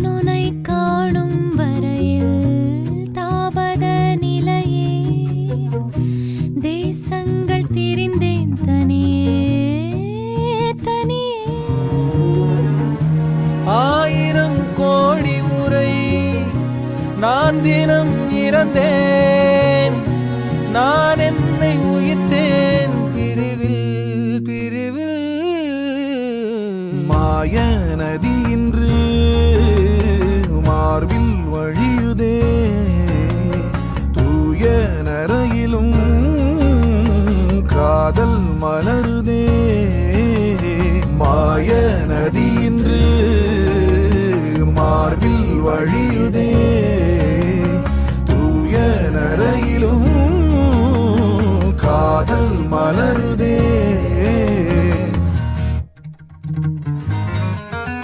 நான் உனை காணும் வரையில் தாபத நிலையே. தேசங்கள் திரிந்தேன் தனியே தனியே ஆயிரம் கோடி முறை நான் தினம் இறந்தேன். நான் என்னை உயிர்த்தேன் பிரிவில் பிரிவில். மாய நதி நதி இன்று மார்பில் வழியுதே.